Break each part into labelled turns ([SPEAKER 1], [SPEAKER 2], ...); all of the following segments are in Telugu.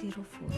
[SPEAKER 1] Zero four.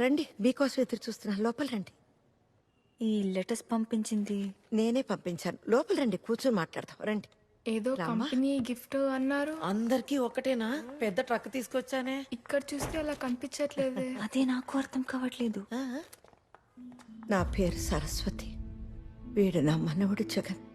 [SPEAKER 2] రండి మీకోసం ఎదురు చూస్తున్నా. లోపల రండి.
[SPEAKER 1] ఈ లెటర్స్ పంపించింది.
[SPEAKER 2] నేనే పంపించాను. లోపల రండి కూర్చొని మాట్లాడదాం. రండి.
[SPEAKER 3] ఏదో
[SPEAKER 2] రామ్మా.
[SPEAKER 3] కంపెనీ గిఫ్ట్ అన్నారు.
[SPEAKER 4] అందరికీ ఒకటేనా? పెద్ద ట్రక్ తీసుకొచ్చానే.
[SPEAKER 3] ఇక్కడ చూస్తే అలా కనిపించట్లేదే.
[SPEAKER 1] అదే నాకు అర్థం కావట్లేదు.
[SPEAKER 2] నా పేరు సరస్వతి. వీడు నా మనవడు జగన్.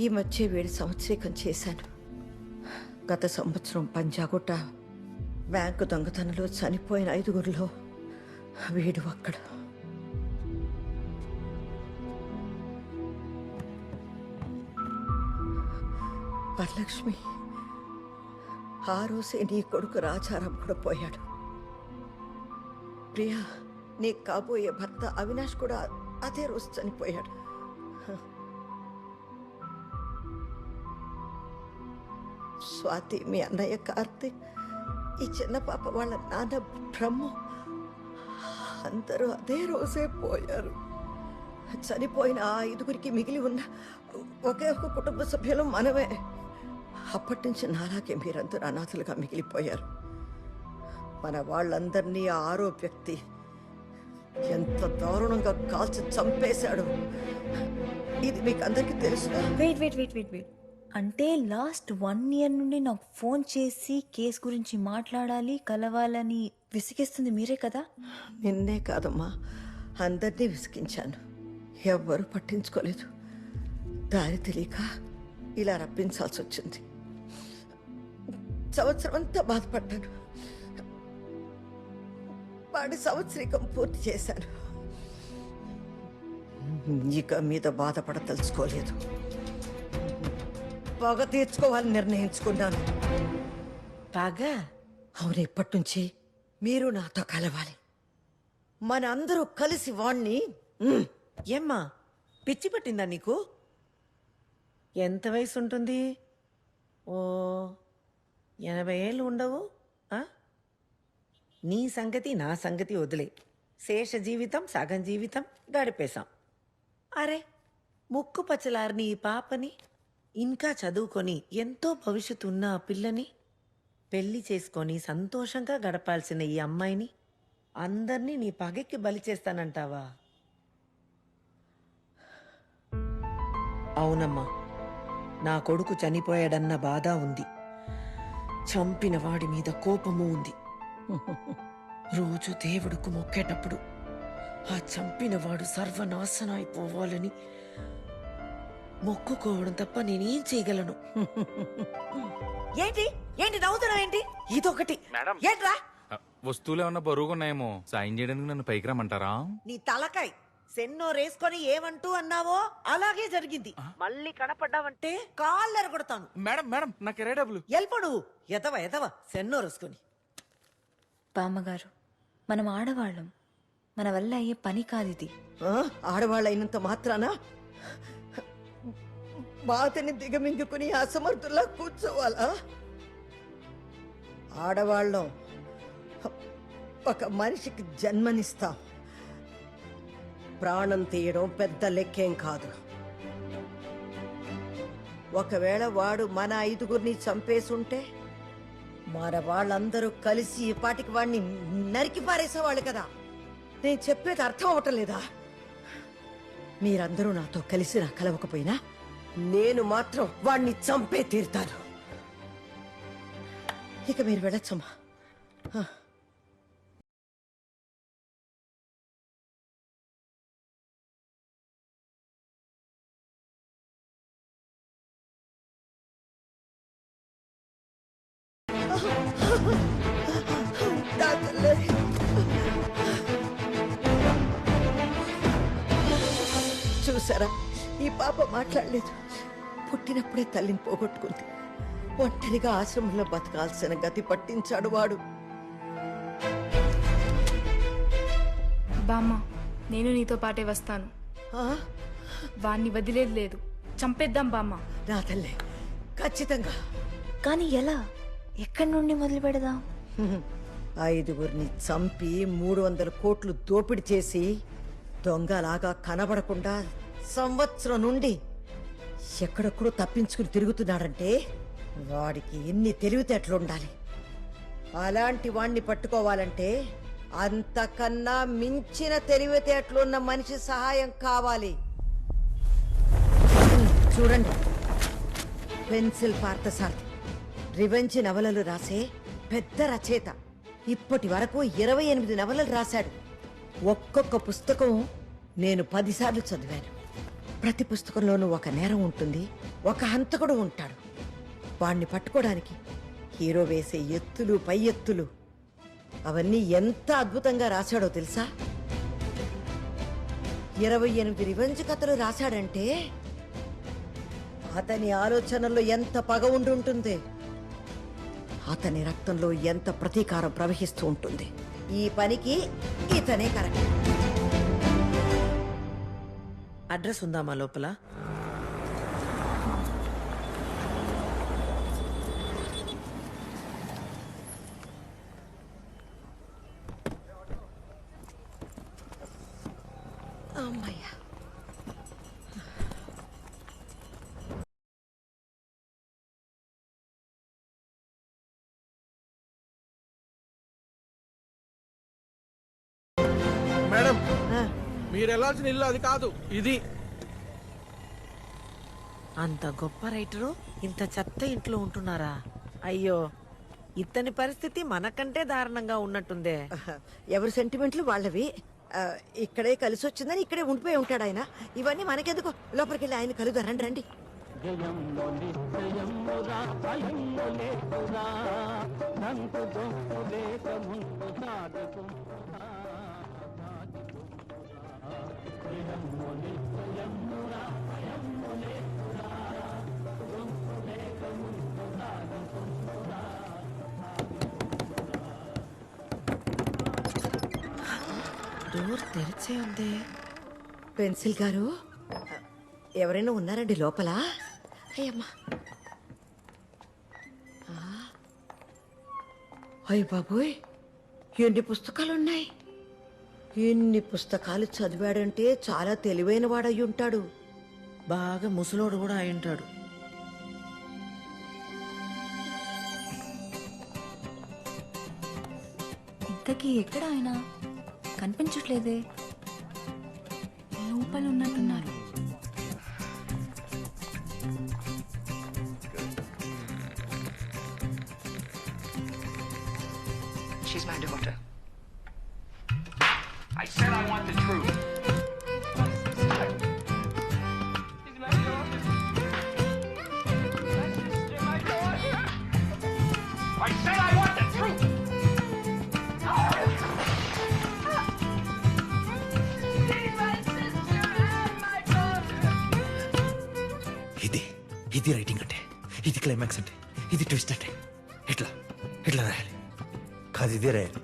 [SPEAKER 2] ఈ మధ్య వీడు సంవత్సరీకం చేశాను గత సంవత్సరం పంజాగుట్ట బ్యాంకు దొంగతనంలో చనిపోయిన ఐదుగురిలో వీడు ఒక్కడు. వరలక్ష్మి ఆ రోజే నీ కొడుకు రాజారాం కూడా పోయాడు. ప్రియా నీ కాబోయే భర్త అవినాష్ కూడా అదే రోజు చనిపోయాడు. స్వాతి మీ అన్నయ్య కార్తీక్ ఈ చిన్న పాప వాళ్ళ నాన్న బ్రహ్మ అందరూ అదే రోజే పోయారు. చనిపోయిన ఆ ఐదుగురికి మిగిలి ఉన్న ఒకే ఒక కుటుంబ సభ్యులు మనమే. అప్పటి నుంచి నాలాగే మీరందరూ అనాథలుగా మిగిలిపోయారు. మన వాళ్ళందరినీ ఆరో వ్యక్తి ఎంత దారుణంగా కాల్చి చంపేశాడు. ఇది మీకు అందరికీ తెలుసుగా
[SPEAKER 1] wait wait wait wait wait అంటే లాస్ట్ వన్ ఇయర్ నుండి నాకు ఫోన్ చేసి కేస్ గురించి మాట్లాడాలి కలవాలని విసిగిస్తుంది మీరే కదా?
[SPEAKER 2] నిన్నే కాదమ్మా అందరినీ విసిగించాను. ఎవ్వరూ పట్టించుకోలేదు. దారి తెలియక ఇలా రప్పించాల్సి వచ్చింది సంవత్సరం అంతా బాధపడ్డాను. వాడి సంవత్సరికం పూర్తి చేశాను. ఇక మీద బాధపడదలుచుకోలేదు. పగ తీర్చుకోవాలని నిర్ణయించుకున్నాను.
[SPEAKER 4] బాగా?
[SPEAKER 2] అవును ఇప్పటి నుంచి మీరు నాతో కలవాలి. మన అందరూ కలిసి వాణ్ణి
[SPEAKER 4] ఏమ్మా పిచ్చి పట్టిందా నీకు? ఎంత వయసు ఉంటుంది ఓ ఎనభై ఏళ్ళు ఉండవు నీ సంగతి నా సంగతి వదిలే. శేష జీవితం సగం జీవితం గడిపేశాం. అరే ముక్కు పచ్చలారిని ఈ పాపని ఇంకా చదువుకొని ఎంతో భవిష్యత్తు ఉన్న ఆ పిల్లని పెళ్ళి చేసుకొని సంతోషంగా గడపాల్సిన ఈ అమ్మాయిని అందర్నీ నీ పగెక్కి బలి చేస్తానంటావా? అవునమ్మా నా కొడుకు చనిపోయాడన్న బాధ ఉంది. చంపిన వాడి మీద కోపము ఉంది. రోజు దేవుడుకు మొక్కేటప్పుడు ఆ చంపిన వాడు సర్వనాశనం అయిపోవాలని మొక్కుకోవడం తప్ప నేనేం చేయగలను? ఏంటి? ఏంటి? నవ్వుతున్నావు ఏంటి? ఇదొకటి.
[SPEAKER 5] మేడం.
[SPEAKER 4] ఏంట్రా?
[SPEAKER 5] ఆ, వస్తువులు ఏమన్నా బరువుగా ఉన్నాయేమో సాయం చేయడానికి నన్ను పైకి రమ్మంటారా?
[SPEAKER 4] నీ తలకాయ్. సెన్నో రేసుకొని ఏమంటూ అన్నావో అలాగే జరిగింది. మళ్ళీ కనపడ్డావంటే కాళ్ళు కొడతాను
[SPEAKER 5] మేడం మేడం నాకు ఇరవై డబ్బులు.
[SPEAKER 4] ఎల్పడు ఎదవ ఎదవ సెన్నో రేసుకొని
[SPEAKER 1] బామ్మగారు మనం ఆడవాళ్ళం. మన వల్ల అయ్యే పని కాదు ఇది
[SPEAKER 2] ఆ, ఆడవాళ్ళైనంత మాత్రాన? బాధని దిగమింగుకుని అసమర్థుల్లా కూర్చోవాలా? ఆడవాళ్ళం. ఒక మనిషికి జన్మనిస్తాం. ప్రాణం తీయడం పెద్ద లెక్కేం కాదు. ఒకవేళ వాడు మన ఐదుగురిని చంపేసుంటే మన వాళ్ళందరూ కలిసి ఈ పాటికి వాడిని నరికి పారేసేవాళ్ళు కదా. నేను చెప్పేది అర్థం అవటం లేదా? మీరందరూ నాతో కలిసి నా కలవకపోయినా నేను మాత్రం వాణ్ణి చంపే తీరుతాను. ఇక మీరు వెళ్ళొచ్చమ్మా. చూసారా ఈ పాప మాట్లాడలేదు. పుట్టినప్పుడే తల్లిని పోగొట్టుకుంది. ఒంటరిగా ఆశ్రమంలో బతకాల్సిన గతి పట్టించాడు వాడు.
[SPEAKER 3] బామ్మ నేను నీతో పాటే వస్తాను.
[SPEAKER 2] ఆ?
[SPEAKER 3] వాణ్ణి వదిలేదు లేదు. చంపేద్దాం బామ్మ.
[SPEAKER 2] నా తల్లి. ఖచ్చితంగా.
[SPEAKER 1] కానీ ఎలా? ఎక్కడి నుండి మొదలు పెడదాం?
[SPEAKER 2] హ్మ్. ఐదుగురిని చంపి మూడు వందల కోట్లు దోపిడీ చేసి దొంగలాగా కనబడకుండా సంవత్సరం నుండి ఎక్కడెక్కడో తప్పించుకుని తిరుగుతున్నాడంటే వాడికి ఎన్ని తెలివితేటలుండాలి అలాంటి వాణ్ణి పట్టుకోవాలంటే అంతకన్నా మించిన తెలివితేటలున్న మనిషి సహాయం కావాలి. చూడండి. పెన్సిల్ పార్థసారథి రివెంజ్ నవలలు రాసే పెద్ద రచయిత. ఇప్పటి వరకు ఇరవై ఎనిమిది నవలలు రాశాడు. ఒక్కొక్క పుస్తకం నేను పదిసార్లు చదివాను. ప్రతి పుస్తకంలోనూ ఒక నేరం ఉంటుంది ఒక హంతకుడు ఉంటాడు. వాణ్ణి పట్టుకోవడానికి హీరో వేసే ఎత్తులు పై ఎత్తులు. అవన్నీ ఎంత అద్భుతంగా రాశాడో తెలుసా? ఇరవై ఎనిమిది రివెంజ్ కథలు రాశాడంటే అతని ఆలోచనల్లో ఎంత పగ ఉండి ఉంటుంది అతని రక్తంలో ఎంత ప్రతీకారం ప్రవహిస్తూ ఉంటుంది. ఈ పనికి ఇతనే కరెక్ట్.
[SPEAKER 4] అడ్రస్ ఉందా మా లోపల
[SPEAKER 2] అమ్మయ్యా
[SPEAKER 6] మేడం
[SPEAKER 2] ఆ,
[SPEAKER 6] మీరు వెళ్ళాల్సిన ఇల్లు అది కాదు ఇది.
[SPEAKER 4] అంత గొప్ప రైటరు ఇంత చెత్త ఇంట్లో ఉంటున్నారా? అయ్యో ఇతని పరిస్థితి మనకంటే దారుణంగా ఉన్నట్టుందే.
[SPEAKER 2] ఎవరి సెంటిమెంట్లు వాళ్ళవి? ఆ, ఇక్కడే కలిసి వచ్చిందని ఇక్కడే ఉండిపోయి ఉంటాడు ఆయన. ఇవన్నీ మనకెందుకు? లోపలికి వెళ్ళి ఆయన కలుదా రండి. రండి
[SPEAKER 4] డోర్ తెరిచే ఉంది.
[SPEAKER 2] పెన్సిల్ గారు ఎవరైనా ఉన్నారండి లోపల? అయ్యమ్మా. అయ్య బాబోయ్ ఎన్ని పుస్తకాలు ఉన్నాయి ఎన్ని పుస్తకాలు చదివాడంటే చాలా తెలివైన వాడయి ఉంటాడు
[SPEAKER 4] బాగా ముసలోడు కూడా అయి ఉంటాడు
[SPEAKER 1] ఇంతకీ ఎక్కడ ఆయన? కనిపించట్లేదే. లోపల ఉన్నట్టున్నారు
[SPEAKER 7] She's my daughter. I said I want the truth. She's my sister and my daughter.
[SPEAKER 8] ఇది ఇది రైటింగ్ అంటే ఇది క్లైమాక్స్ అంటే ఇది ట్విస్ట్ అంటే ఎట్లా ఎట్లా రాయాలి కాదు ఇదే రాయాలి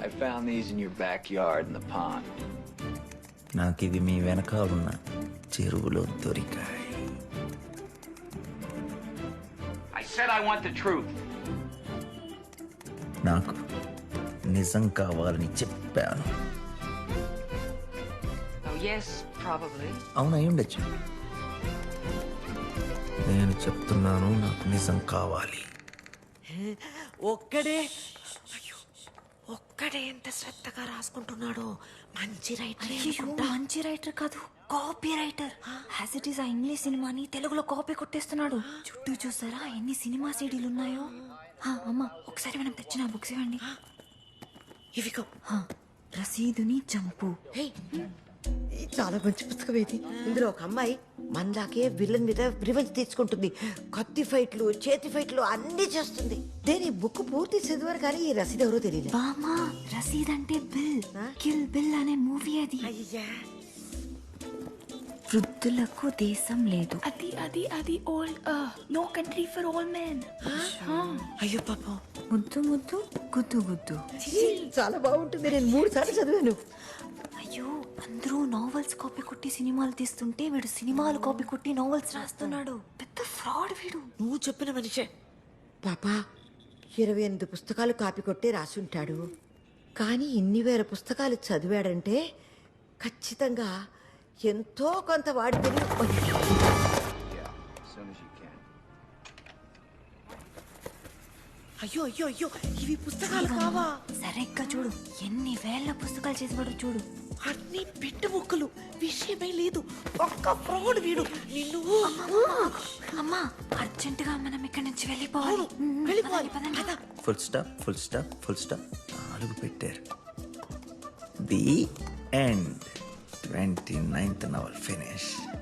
[SPEAKER 7] I found these in your backyard in the pond.
[SPEAKER 8] నాకు ఇది మీ వెనకాలన్న చెరువులో దొరికాయి
[SPEAKER 7] I said I want the truth.
[SPEAKER 8] నాకు నిజం కావాలని చెప్పాను
[SPEAKER 9] Oh, yes, probably.
[SPEAKER 8] అవును అయి ఉండొచ్చు నేను చెప్తున్నాను నాకు నిజం కావాలి
[SPEAKER 4] ఒక్కడే ఒక్కడే ఎంత శ్రద్ధగా రాసుకుంటున్నాడో. మంచి రైటర్
[SPEAKER 1] మంచి రైటర్ కాదు copy writer as it is ఆ ఇంగ్లీష్ సినిమాని తెలుగులో కాపీ కొట్టేస్తున్నాడు. చుట్టూ చూసారా ఎన్ని సినిమా సీడీలు ఉన్నాయో? అమ్మ ఒకసారి మనం తెచ్చిన బుక్స్ ఇవ్వండి.
[SPEAKER 4] ఇవిగో.
[SPEAKER 1] రసీదుని చంపు.
[SPEAKER 2] ఇది చాలా మంచి పుస్తకం ఇది ఇందులో ఒక అమ్మాయి మనలాగే విలన్ మీద రివెంజ్ తీసుకుంటుంది. కత్తి ఫైట్లు చేతి ఫైట్లు అన్ని చేస్తుంది. దేని బుక్ పూర్తి చదివారు కానీ ఈ రసీదు ఎవరో తెలియదు
[SPEAKER 1] బామా రసీద్ అంటే బిల్. కిల్ బిల్ అనే మూవీ అది.
[SPEAKER 2] అయ్యా.
[SPEAKER 1] వృద్ధ బుద్ధులకు దేశం లేదు.
[SPEAKER 3] అది అది అది old no country for all men
[SPEAKER 4] అయ్యో పాపం.
[SPEAKER 1] ముద్దు ముద్దు గుద్దు గుద్దు.
[SPEAKER 2] చాలా బాగుంటుంది. నేను మూడు సార్లు చదివాను.
[SPEAKER 1] అయ్యో అందరూ నావెల్స్ కాపీ కొట్టి సినిమాలు తీస్తుంటే వీడు సినిమాలు కాపీ కొట్టి నావెల్స్ రాస్తున్నాడు. పెద్ద ఫ్రాడ్ వీడు.
[SPEAKER 4] నువ్వు చెప్పిన మనిషే.
[SPEAKER 2] పాపా ఇరవై ఎనిమిది పుస్తకాలు కాపీ కొట్టి రాసుంటాడు. కానీ ఇన్ని వేల పుస్తకాలు చదివాడంటే ఖచ్చితంగా ఎంతో కొంత వాడి తెలివి
[SPEAKER 4] అయ్యో అయ్యో అయ్యో ఇవి పుస్తకాలు కావా?
[SPEAKER 1] సరిగ్గా చూడు. ఎన్ని వేల పుస్తకాలు చేసేవాడు చూడు.
[SPEAKER 4] అన్ని పెట్టు ముక్కలు. విషయమే లేదు. ఒక్క ఫ్రాడ్ వీడు. నిన్ను.
[SPEAKER 1] అమ్మా అర్జెంటుగా మనం ఇక్కడి నుంచి వెళ్ళిపోవాలి.
[SPEAKER 4] వెళ్ళిపోవాలి.
[SPEAKER 1] పదండి, పదండి.
[SPEAKER 8] Full stop full stop full stop నాలుగు పెట్టారు. The end twenty ninth novel finish